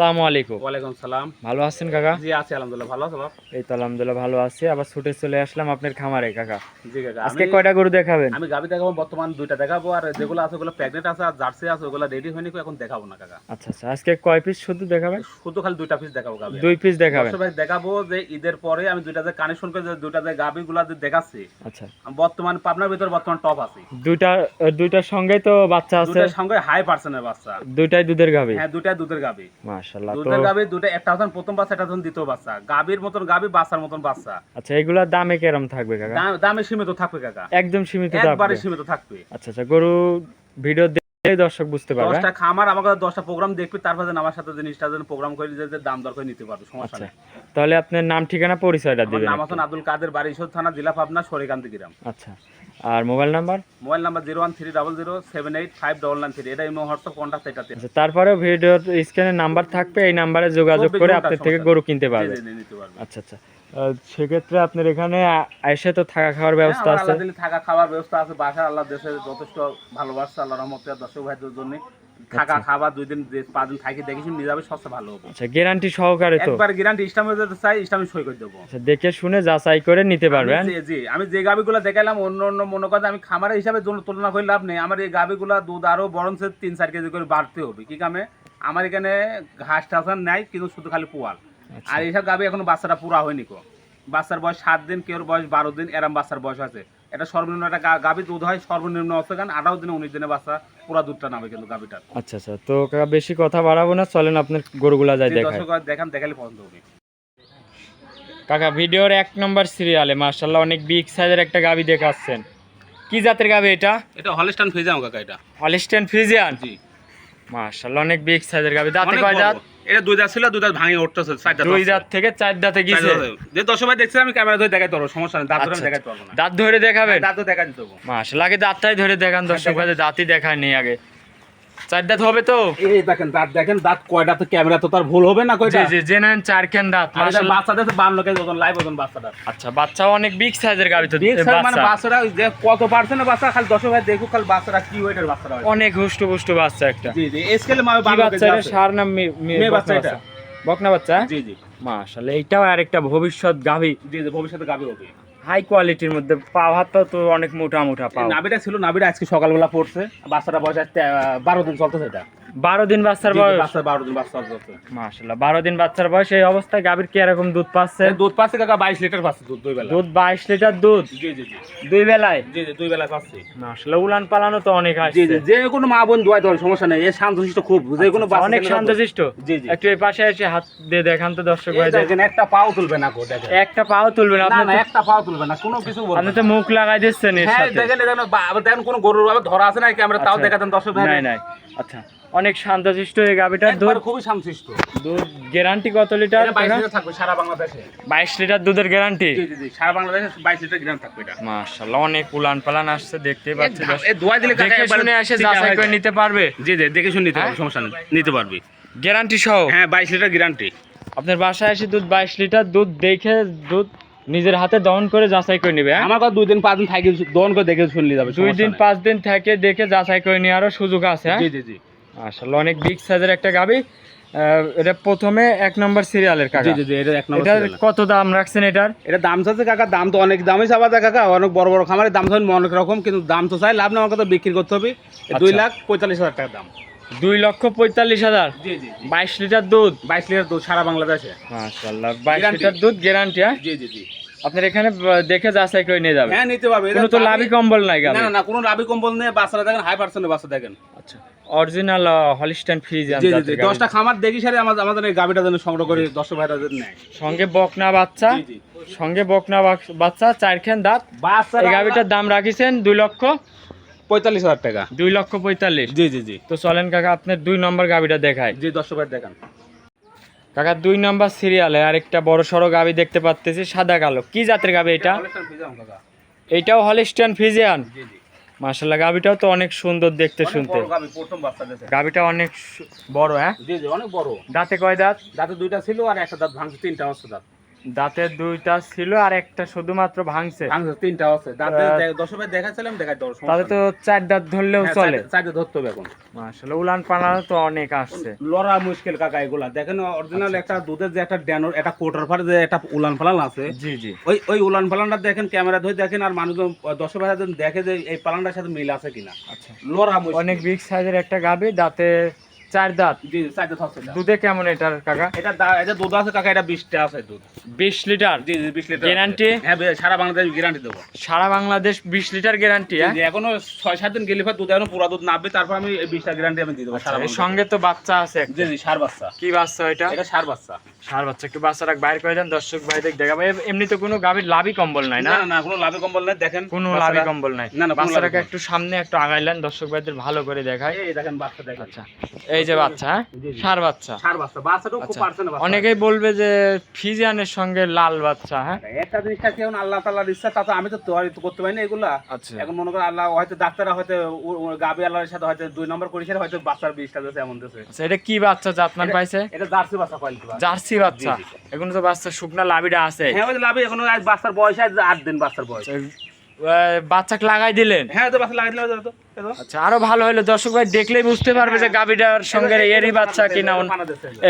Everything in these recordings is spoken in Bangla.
আসসালামু আলাইকুম। ওয়ালাইকুম সালাম। ভালো আছেন কাকা? জি আছি আলহামদুলিল্লাহ। ভালো আছো এই তো আলহামদুলিল্লাহ ভালো আছি। আবার ছুটে চলে আসলাম আপনার খামারে কাকা। জি কাকা আজকে কয়টা গরু দেখাবেন? আমি গাবি দেখাবো বর্তমান দুইটা দেখাবো আর যেগুলো আছে ওগুলো প্রেগনেন্ট আছে আর জার্সি আছে ওগুলো রেডি হয়নি এখন দেখাবো না কাকা। আচ্ছা আচ্ছা আজকে কয় পিস শুধু দেখাবেন? শুধু খালি দুইটা পিস দেখাবো গাবি দুই পিস দেখাবেন? ভাই দেখাবো যে ঈদের পরে আমি দুইটা যে কানেকশন করে যে দুইটা যে গাবি গুলা যে দেখাচ্ছি আচ্ছা। বর্তমান পাবনার ভিতরে বর্তমান টপ আছে। দুইটা দুইটার সঙ্গেই তো বাচ্চা আছে? দুইটার সঙ্গে হাই পার্সেন্টের বাচ্চা। দুইটাই দুধের গাবি হ্যাঁ দুইটাই দুধের গাবি মাশাআল্লাহ। তো দুধের গাবি দুইটা একটা হচ্ছে প্রথম বাচ্চা একটা হচ্ছে দ্বিতীয় বাচ্চা। গাবির মতন গাবি বাচ্চার মতন বাচ্চা। আচ্ছা এগুলার দামে কেরম থাকবে কাকা? দামে সীমিত থাকবে কাকা। একদম সীমিত একবারে সীমিত থাকবে। আচ্ছা আচ্ছা গরু ভিডিও দেখে দর্শক বুঝতে পারবে। খামার আমাকে দশটা প্রোগ্রাম দেখবি তারপরে যেন আমার সাথে জিনিসটা যেন প্রোগ্রাম করে যে দাম দর করে নিতে পারবে সমস্যা নেই। তাহলে আপনার নাম ঠিকানা পরিচয়টা আমার দিবেন নাম আব্দুল কাদের বাড়ি থানা জেলা পাবনা সরিকান্তি গ্রাম। আচ্ছা। আর mobile number? Mobile number zero one three double zero seven eight five double nine three. এটা ইমো হোয়াটসঅ্যাপ কন্ট্যাক্ট এটাতে আচ্ছা তারপরেও ভিডিওর স্ক্রিনে নাম্বার থাকবে এই নাম্বারে যোগাযোগ করে আপনি আপনার থেকে গরু কিনতে পারবেন। পারবে আচ্ছা আচ্ছা। সেক্ষেত্রে আপনার এখানে আইসে এসে তো থাকা খাওয়ার ব্যবস্থা হ্যাঁ, আছে। থাকা খাওয়ার ব্যবস্থা আছে। বাসা আল্লাহ দেশে যথেষ্ট ভালোবাসা আল্লাহ রহমত দর্শক ভাইদের জন্য থাকা খাবার দুই দিন পাঁচ দিন থাকি দেখি শুনে নিয়ে যাবে সবচেয়ে ভালো হবে। আচ্ছা গ্যারান্টি সহকারে তো। একবার গ্যারান্টি ইসলামে যদি চাই ইসলামে সই করে দেবো। আচ্ছা দেখে শুনে যাচাই করে নিতে পারবেন। জি আমি যে গাবিগুলো দেখালাম অন্য অন্য মনে আমি খামারের হিসাবে তুল- তুলনা করে লাভ নেই। আমার এই গাবিগুলো দুধ আরও বরঞ্চ তিন চার কেজি করে বাড়তে হবে। কি কামে? আমার এখানে ঘাস টাস নাই কিন্তু শুধু খালি পোয়াল। আচ্ছা। আর এইসব গাবি এখনও বাচ্চাটা পুরা হয়নি কো বাচ্চার বয়স সাত দিন কেউ বয়স বারো দিন এরম বাচ্চার বয়স আছে। এটা সর্বনিম্ন একটা গা- গাভী দুধ হয় সর্বনিম্ন কারণ আঠারো দিনে উনিশ দিনে বাচ্চা পুরা দুধটা নামে কিন্তু গাভিটার। আচ্ছা আচ্ছা। তো কাকা বেশি কথা বাড়াবো না চলেন আপনার গরুগুলা যাই দেখান দেখালে পছন্দ হবে। কাকা ভিডিওর এক নম্বর সিরিয়ালে মার্শাল্লাহ অনেক বিগ সাইজের একটা গাবি দেখাচ্ছেন। কি জাতের গাবি এটা? এটা হলস্টান ফ্রিজাম কাকা এটা। Holstein Friesian? জি। মার্শাল্লাহ অনেক বিগ সাইজের গাবি দাঁতে কয় দাঁত? এটা দুই দাঁত ছিল দুই দাঁত ভাঙে উঠতেছে চার দাঁত দুই। দাঁত থেকে চার দাঁতে গিয়েছে। যে দশ সময় দেখছিলাম আমি ক্যামেরা ধরে দেখাই তোর সমস্যা নেই দাঁত ধরে দেখাই তোর দাঁত ধরে দেখাবে দাঁত তো দেখা দেবো মাস লাগে দাঁতটাই ধরে দেখান দর্শক ভাই দাঁতই দেখায় নেই আগে। চার দাঁত হবে তো? এই দেখেন দাঁত দেখেন দাঁত কয়টা তো ক্যামেরা তো তার ভুল হবে না কয়টা? জি জেনেন চারখান দাঁত? আর এটা মার্শাল্লাহ বাচ্চাদের তো কেজি ওজন লাইভ ওজন বাচ্চাটা। আচ্ছা বাচ্চাও অনেক বিগ সাইজের গাবি তো এ, সাইজ মানে বাচ্চা। যে কত পার্সেন্ট বাচ্চা খালি দশ ভাই দেখুক খালি বাচ্চারা কি ওয়েটের অনেক হুষ্ট পুষ্ট বাচ্চা একটা। জি জি স্কেলে মানে বাচ্চা। সার নাম মেয়ে বাচ্চা এটা। বকনা বাচ্চা? জি জি। মাশাআল্লাহ এইটাও আরেকটা ভবিষ্যৎ গাভি জি জি ভবিষ্যতে গাবি হবে। হাই কোয়ালিটির মধ্যে পাওয়াটা তো অনেক মোটা মোটা পাওয়া। নাবিটা ছিল নাবিটা আজকে সকালবেলা পড়ছে। বাচ্চাটা বয়স বারো দিন চলতেছে এটা। বারো দিন বাচ্চার বয়স। বারো দিন বাচ্চা চলতেছে মাশাআল্লাহ বারো দিন বাচ্চার বয়স এই অবস্থায় গাভীর কি এরকম দুধ পাচ্ছে? দুধ পাচ্ছে কাকা বাইশ লিটার পাচ্ছে দুধ দুই বেলা দুধ বাইশ লিটার দুধ? জি জি দুই বেলায়? জি জি দুই বেলা পাচ্ছি। মাশাআল্লাহ উলান পালানো তো অনেক জি জি যে কোনো মা বোন দেওয়ার সমস্যা নেই। এ শান্তশিষ্ট খুব যে কোনো আচ্ছা, অনেক শান্তশিষ্ট? জি জি। একটু এই পাশে এসে হাত দিয়ে দেখান তো দর্শক ভাই দেখেন একটা পাও তুলবে না গো দেখেন। একটা পাও তুলবেন না আপনি না একটা পাও তুলবে না কোনো কিছু বলবে আপনি তো মুখ লাগাই দিচ্ছেন এর হ্যাঁ সাথে। দেখেন দেখেন দেখেন কোনো গরুর ধরা আছে নাকি? আমরা তাও আচ্ছা। দেখাতেন দর্শক ভাই নাই নাই। আচ্ছা। অনেক শান্তশিষ্ট এই গাভিটার দুধ খুবই শান্তশিষ্ট। দুধ গ্যারান্টি কত লিটার এটা বাইশ লিটার থাকবে সারা বাংলাদেশে। বাইশ লিটার দুধের গ্যারান্টি জি জি জি সারা বাংলাদেশে বাইশ লিটার গ্রাম থাকবে এটা। মাশাআল্লাহ অনেক উলান পালান আসছে দেখতেই পাচ্ছি দোয়াই দিলে দেখে শুনে চিন্তা যাচাই করে নিতে পারবে? জি জি দেখে শুনে নিতে হ্যাঁ? সমস্যা নেই নিতে পারবি। গ্যারান্টি সহ? হ্যাঁ বাইশ লিটার গ্যারান্টি আপনার বাসায় এসে দুধ বাইশ লিটার দুধ দেখে দুধ নিজের হাতে দহন করে যাচাই করে নিবে হ্যাঁ? আমার কথা দুই দিন পাঁচ দিন থাকি দোন করে দেখে শুনলে যাবে দুই দিন পাঁচ দিন থেকে দেখে যাচাই করে নেওয়ারও সুযোগ আছে হ্যাঁ? জি জি জি। আসলে অনেক বিগ সাইজের একটা গাবি। এটা প্রথমে এক নম্বর সিরিয়ালের কাকা। জি জি এটা এক নম্বর এটার কত দাম রাখছেন এটার? এটা দাম চাচ্ছে কাকা দাম তো অনেক দামই চাওয়া যায় কাকা অনেক বড় বড় খামারের দাম চাই অনেক রকম কিন্তু দাম তো চাই লাভ না আমার কথা বিক্রি করতে হবে। দুই আচ্ছা। লাখ পঁয়তাল্লিশ হাজার টাকা দাম। দুই লক্ষ পঁয়তাল্লিশ হাজার? জি জি বাইশ লিটার দুধ? বাইশ লিটার দুধ সারা বাংলাদেশে। বাইশ লিটার দুধ গ্যারান্টি হ্যাঁ? জি জি জি। আপনার এখানে দেখে যাচাই করে নিয়ে যাবে। হ্যাঁ নিতে পারবে। কোনো তো গাভী- কম্বল নাই না না কোনো লাভি কম্বল নেই বাচ্চারা দেখেন হাই পার্সেন্টের বাচ্চা দেখেন। আচ্ছা। অরিজিনাল হলিস্টাইন ফ্রিজ জি জি দশটা খামার দেখি সারে আমাদের আমাদের এই গাভিটা যেন সংগ্রহ করে দশ ভাইরা যেন নেয়। সঙ্গে বকনা বাচ্চা। জি জি। সঙ্গে বকনা বাক- বাচ্চা চারখান দাঁত। বাচ্চা এই গাভিটার দাম রাখিছেন দুই লক্ষ। পঁয়তাল্লিশ হাজার টাকা। দুই লক্ষ পঁয়তাল্লিশ। জি জি জি। তো চলেন কাকা আপনার দুই নম্বর গাভিটা দেখায় জি দশ ভাই দেখান। কাকা দুই নম্বর সিরিয়ালে আরেকটা বড় সড়ো গাভি দেখতে পাচ্তেছি সাদা কালো। কি জাতের গাবি এটা? এইটাও হলিস্টাইন ফ্রিজিয়ান। জি জি। মাশাল্লাহ গাভিটাও তো অনেক সুন্দর দেখতে শুনতে। বড় প্রথম বাচ্চা দিয়েছে। গাভিটা অনেক বড় হ্যাঁ? জি জি অনেক বড়। দাঁতে কয় দাঁত? দাঁতে দুইটা ছিল আর একটা দাঁত ভাঙছে তিনটা অবস্থা দাঁত। দাঁতের দুইটা ছিল আর একটা শুধুমাত্র ভাঙছে। ভাঙছে তিনটা আছে। দাঁতে আহ, দে- দশ ভাই দেখাচ্ছিলাম দেখাই দশ তাহলে তো চার দাঁত ধরলেও চলে। চাইতে ধরতে হবে এখন। আসলে উলান পানা তো অনেক আসছে। লড়া মুশকিল কাকা এগুলা। দেখেন অরিজিনাল একটা দুধের যে একটা ড্যানোর একটা কোটার ফার যে একটা উলান ফালান আছে জি জি। ওই ওই উলান ফালানটা দেখেন ক্যামেরা ধরে দেখেন আর মানুষজন দশ ভাই দেখে যে এই পালানটার সাথে মিল আছে কিনা। আচ্ছা। লড়া অনেক বিগ সাইজের একটা গাবি দাঁতে চার দাঁত? জি। দুধে কেমন এটার কাকা? এটা এটা দুধ আছে কাকা এটা আছে দুধ। বিশ লিটার? জি লিটার Guarantee? হ্যাঁ সারা বাংলাদেশ গ্যারান্টি দেবো। সারা বাংলাদেশ বিশ লিটার গ্যারান্টি হ্যাঁ? এখনও ছয় সাত দিন গেলে পর দুধ এখনও পুরা দুধ তারপর আমি গ্যারান্টি আমি দিয়ে দেবো সারা এর সঙ্গে তো বাচ্চা আছে জি জি সার বাচ্চা। কি বাচ্চা এটা এটা সার বাচ্চা। সার বাচ্চা একটু বাচ্চাটা বাইর করে দেন দর্শক ভাইদের দেখাবো। এ- এমনি তো কোনো গাভীর লাভই কম্বল নাই না? না কোনো লাভে কম্বল নাই দেখেন কোনো লাভই কম্বল নাই। না, না, বাচ্চাটাকে একটু সামনে একটু আগাইলেন দর্শক ভাইদের ভালো করে দেখায় এই দেখেন বাচ্চা দেখেন। আচ্ছা এই যে বাচ্চা হ্যাঁ। সার বাচ্চা। সার বাচ্চা বাচ্চাটাও খুব আচ্ছা। বাচ্চা। অনেকেই বলবে যে ফিজিয়ানের সঙ্গে লাল বাচ্চা হ্যাঁ? একটা জিনিসটা কি এখন আল্লাহ তাআলার ইচ্ছা তা তো আমি তো তৈরি করতে পারি না এগুলা। আচ্ছা। এখন মনে করেন আল্লাহ হয়তো ডাক্তাররা হয়তো গাবি আল্লাহর সাথে হয়তো দুই নম্বর করেছে হয়তো বাচ্চার বিষটা দিয়েছে এমন দিয়েছে। আচ্ছা এটা কি বাচ্চা জাতমান পাইছে? এটা জার্সি বাচ্চা কোয়ালিটি জার্সি বাচ্চা। এখন তো বাচ্চা শুকনা লাভিটা আছে। হ্যাঁ ওই লাভে এখনও বাচ্চার বয়স আজ আট দিন বাচ্চার বয়স। বাচ্চাকে লাগাই দিলেন? হ্যাঁ তো বাচ্চা লাগাই দিলে হয়ে যেত, এই তো। আচ্ছা আরও ভালো হলো। দর্শক ভাই দেখলেই বুঝতে পারবে যে গাবিটার সঙ্গে এরই বাচ্চা কিনা।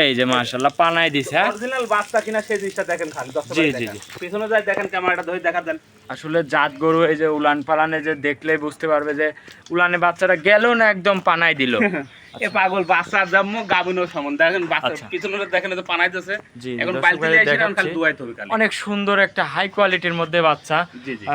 এই যে মাশাল্লাহ পানাই দিছে হ্যাঁ? অরিজিনাল বাচ্চা কিনা সেই জিনিসটা দেখেন খালি দশ জি, জি, জি। পিছনে যাই দেখেন ক্যামেরাটা ধরে দেখা দেন। আসলে জাত গরু এই যে উলান পালানে যে দেখলেই বুঝতে পারবে যে উলানে বাচ্চাটা গেল না একদম পানাই দিল। এ পাগল বাচ্চার জন্ম গাবিনো সমান দেখেন বাচ্চা আচ্ছা। পিছনে দেখেন তো পানাইতেছে জি, এখন দর্শক দিয়ে এসে খালি দুয়াইতে হবে অনেক সুন্দর একটা হাই কোয়ালিটির মধ্যে বাচ্চা। জি জি।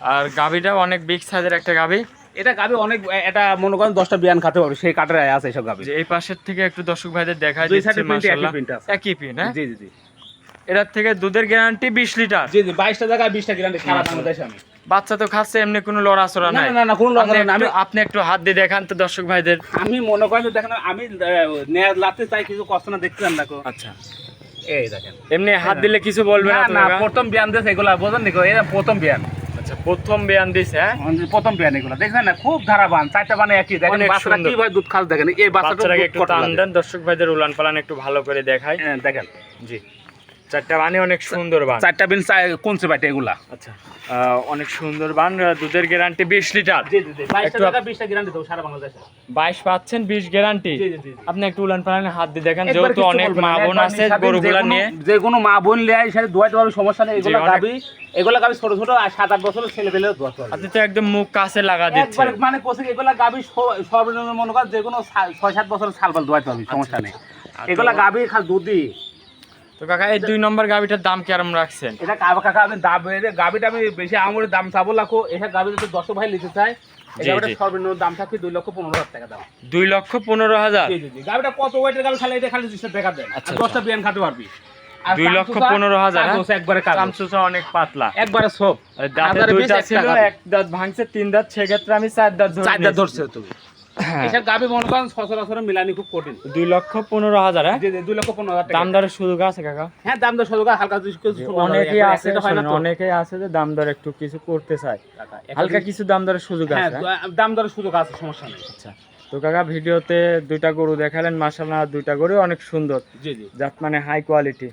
আর- গাবিটাও অনেক বিগ সাইজের একটা গাবি এটা গাবি অনেক এটা মনে করেন দশটা বিয়ান খাতে পারবে সেই কাঠের আছে এইসব গাবি এই পাশের থেকে একটু দর্শক ভাইদের দেখাই দুই দিচ্ছে মাশাআল্লাহ। একই পিন হ্যাঁ? জি জি জি। এটার থেকে দুধের গ্যারান্টি বিশ লিটার। জি জি বাইশটা জায়গায় বিশটা গ্যারান্টি সারা বাংলাদেশে আমি। বাচ্চা তো খাচ্ছে এমনি কোনো লড়াচড়া নাই। না না কোনো আপনি লজ্জা না আমি একটু- আপনি একটু হাত দিয়ে দেখান তো দর্শক ভাইদের। আমি মনে করেন দেখেন আমি লাতে চাই কিছু কষ্ট না দেখতেন না আচ্ছা। এই দেখেন। এমনি হাত দিলে কিছু বলবে না না? প্রথম বিয়ান দিয়েছে এগুলা বোঝেন নি এটা প্রথম বিয়ান। প্রথম বেয়ান দিছে হ্যাঁ? প্রথম বিয়ান এগুলা। দেখবেন না খুব ধারাবান চারটা বানে একই। দেখেন বাচ্চারা। কীভাবে দুধ খাল দেখেন এই বাচ্চাটা বাচ্চাটাকে একটু টান দেন দর্শক ভাইদের উলান পালান একটু ভালো করে দেখাই। হ্যাঁ, দেখেন। জি। চারটা বানি অনেক সুন্দর বান। চারটা বিন কোন সেবাইটা এগুলা? আচ্ছা। অনেক সুন্দর বান দুধের গ্যারান্টি বিশ লিটার। বাইশ পাচ্ছেন বিশ গ্যারান্টি জি জি জি জি। আপনি একটু উলান পালানে হাত দিয়ে দেখেন যেহেতু অনেক মা বোন আছে গরুগুলা নিয়ে। যে কোনো মা বোন লিয়ে সাথে দুয়াইতে পারবে সমস্যা নেই। এগুলো গাবি এগুলো গাবি ছোট ছোট আর সাত আট বছরের ছেলে পেলে দোয়াতে আপনি তো একদম মুখ কাছে লাগা দিচ্ছেন। মানে কোসে এগুলা গাবি সর্বনিম্ন মনে কর যে কোনো ছয় সাত বছরের সালবাল দোয়াইতে পারবি সমস্যা নেই। আচ্ছা। এগুলা গাবি খালি দুধই। তো কাকা এই দুই নম্বর গাবিটার দাম কেরম রাখছেন? এটা কাকা কাকা আমি দাম গাবিটা আমি বেশি আঙুরের দাম চাবো লাখো এটা গাবি যদি দশ ভাই নিতে চাই গাবিটা সর্বনিম্ন দাম থাকবে দুই লক্ষ পনেরো হাজার টাকা দাম। দুই লক্ষ পনেরো হাজার? গাবিটা কত ওয়েটের গাবি খালি এটা খালি দেন দশটা বিয়ান খাতে পারবি দুই লক্ষ পনেরো হাজার? একবারে অনেক পাতলা। একবারে সব আর দুইটা ছিল এক দাঁত ভাঙছে তিন দাঁত সেক্ষেত্রে আমি চার দাঁত চারটা নিয়েছি। ধরছে তুমি। এসব গাবি মনে করেন সচরাচর মিলানি খুব কঠিন। দুই লক্ষ পনেরো হাজার হ্যাঁ? জি জি দুই লক্ষ পনেরো হাজার দাম দরের সুযোগ আছে কাকা। হ্যাঁ দাম দর হালকা। অনেকেই আছে হয়? অনেকেই আছে যে দাম দর একটু কিছু করতে চায়। হালকা কিছু দাম দরের সুযোগ আছে? দাম দরের সুযোগ আছে সমস্যা নেই। আচ্ছা তো কাকা ভিডিওতে দুইটা গরু দেখালেন মাসাল্লাহ দুইটা গরু অনেক সুন্দর। জাত মানে হাই কোয়ালিটি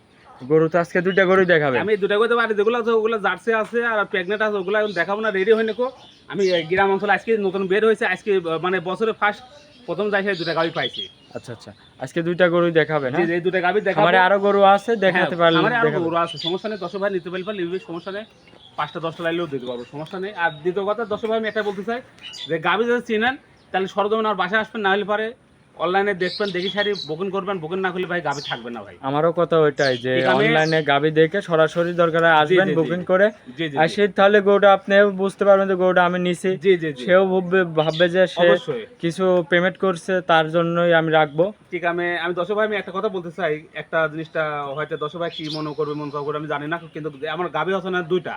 গরু তো আজকে দুইটা গরুই দেখাবে। আমি দুটা করতে পারি যেগুলো আছে ওগুলো জার্সি আছে আর প্রেগনেন্ট আছে ওগুলো এখন দেখাবো না রেডি হয়নি কো। আমি গ্রাম অঞ্চলে আজকে নতুন বের হয়েছে আজকে মানে বছরে ফার্স্ট প্রথম যাই দুটা গাবি পাইছি। আচ্ছা আচ্ছা। আজকে দুইটা গরুই দেখাবেন জি হ্যাঁ? এই দুটা গাবি দেখাবো। আমার আরও গরু আছে দেখাতে পারলে আমার আরও গরু আছে সমস্যা নেই দশ ভাই নিতে পারলে নিবি সমস্যা নেই। পাঁচটা দশটা লাইলেও দিতে পারব সমস্যা নেই। আর দ্বিতীয় কথা দশ ভাই আমি এটা বলতে চাই যে গাবি যদি চিনেন তাহলে সরজমিন আর বাসায় আসবেন না হলে পারে অনলাইনে দেখবেন দেখি সারি বুকিং করবেন বুকিং না করলে ভাই গাবি থাকবে না ভাই। আমারও কথা ওইটাই যে অনলাইনে গাবি দেখে সরাসরি দরকার আসবেন। বুকিং করে। আর সে তাহলে গরুটা আপনি বুঝতে পারবেন যে গরুটা আমি নিছি। সেও ভাববে ভাববে যে সে কিছু পেমেন্ট করছে তার জন্যই আমি রাখব। ঠিক আমি আমি দশ ভাই আমি একটা কথা বলতে চাই। একটা জিনিসটা হয়তো দশ ভাই কি মনে করবে মন করবে আমি জানি না কিন্তু আমার গাবি আছে না দুইটা।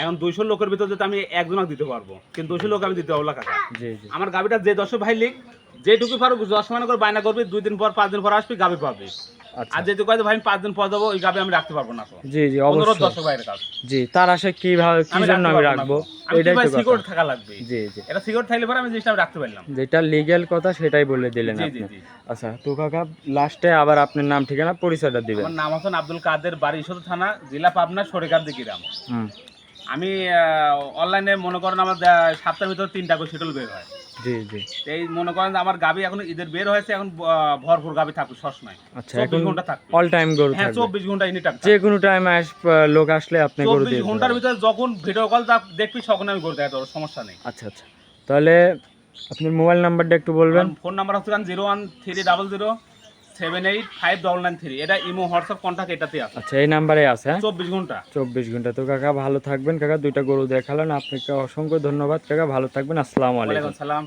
এখন দুইশো লোকের ভিতরে আমি একজনক দিতে পারব কিন্তু দুইশো লোক আমি দিতে পারব না কাকা। আমার গাবিটা যে দশ ভাই লিখ যেটুকু পারো দশ মানে করে বায়না করবি দুই দিন পর পাঁচ দিন পর আসবি গাবি পাবি। আচ্ছা। আর যেহেতু কয়েছে ভাই পাঁচ দিন পর যাব ওই গাবে আমি রাখতে পারব না জি জি অবশ্যই। দর্শক ভাইয়ের কাছে জি তার আশা কীভাবে কি জন্য আমি রাখব? এটাই তো সিকিউর থাকা লাগবে? জি জি। এটা সিকিউর থাকলে পরে আমি জিনিসটা আমি রাখতে পারলাম। যেটা লিগ্যাল কথা সেটাই বলে দিলেন আপনি। আচ্ছা তো কাকা লাস্টে আবার আপনার নাম ঠিকানা পরিচয়টা দিবেন। আমার নাম হাসান আব্দুল কাদের বাড়ি ঈশ্বর থানা জেলা পাবনা সরেকার দিকিরাম হুম। আমি অনলাইনে মনে করেন আমার সপ্তাহের ভিতরে তিনটা করে শিটল বের হয়। জি জি। এই মনে করেন যে আমার গাবি এখন ঈদের বের হয়েছে এখন ভরপুর গাবি থাকবে সবসময় আচ্ছা চব্বিশ ঘণ্টা থাকবে। অল টাইম গরু হ্যাঁ চব্বিশ ঘণ্টা এনি টাইম যে কোনো টাইম আস লোক আসলে আপনি গরু চব্বিশ ঘণ্টার ভিতরে যখন ভিডিও কল তা দেখবি তখন আমি গরু দেখাতে সমস্যা নেই। আচ্ছা আচ্ছা। তাহলে আপনার মোবাইল নাম্বারটা একটু বলবেন। ফোন নাম্বার হচ্ছে zero one three double zero seven eight five double nine three এটা ইমো হোয়াটসঅ্যাপ কন্ট্যাক্ট এটাতে আছে। আচ্ছা এই নাম্বারে আছে হ্যাঁ? চব্বিশ ঘণ্টা। চব্বিশ ঘণ্টা। তো কাকা ভালো থাকবেন। কাকা দুইটা গরু দেখালেন। আপনাকে অসংখ্য ধন্যবাদ। কাকা ভালো থাকবেন। আসসালামু আলাইকুম। সালাম